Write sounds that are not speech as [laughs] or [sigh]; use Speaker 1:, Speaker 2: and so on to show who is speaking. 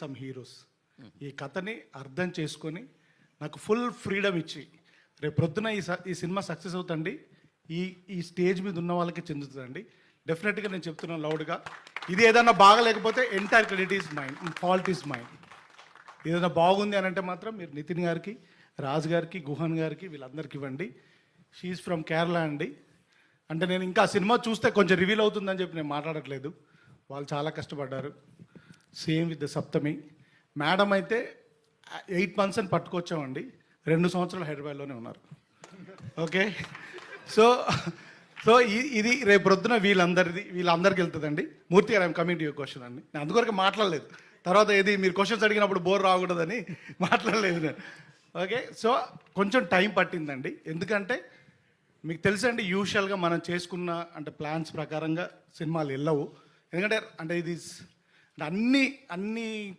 Speaker 1: Some heroes ఈ కథని అర్థం చేసుకొని నాకు ఫుల్ ఫ్రీడమ్ ఇచ్చి రేపు ప్రొద్దున ఈ స- ఈ సినిమా సక్సెస్ అవుతండి ఈ ఈ స్టేజ్ మీద ఉన్న వాళ్ళకి చెందుతుందండి. డెఫినెట్గా నేను చెప్తున్నాను లౌడ్గా ఇది ఏదైనా బాగలేకపోతే entire credit is mine fault is mine ఏదైనా బాగుంది అని అంటే మాత్రం మీరు నితిన్ గారికి రాజు గారికి గుహన్ గారికి వీళ్ళందరికీ ఇవ్వండి. షీఈ్ ఫ్రమ్ కేరళ అండి. అంటే నేను ఇంకా సినిమా చూస్తే కొంచెం రివీల్ అవుతుందని చెప్పి నేను మాట్లాడట్లేదు. వాళ్ళు చాలా కష్టపడ్డారు. Same with the Saptami. Madam అయితే ఎయిట్ మంత్స్ అని పట్టుకొచ్చామండి. రెండు సంవత్సరాలు హైదరాబాద్లోనే ఉన్నారు. ఓకే? సో సో ఇది రేపు రొద్దున వీళ్ళందరిది వీళ్ళందరికీ వెళ్తుందండి. Murthy garu I'm coming to your question అండి. నేను అందుకొరకు మాట్లాడలేదు. తర్వాత ఏది మీరు క్వశ్చన్స్ అడిగినప్పుడు బోర్ రాకూడదని [laughs] మాట్లాడలేదు నేను. ఓకే? సో కొంచెం టైం పట్టిందండి. ఎందుకంటే మీకు తెలుసండి యూజువల్గా మనం చేసుకున్న అంటే ప్లాన్స్ ప్రకారంగా సినిమాలు వెళ్ళవు. ఎందుకంటే అంటే ఇది అన్ని అన్ని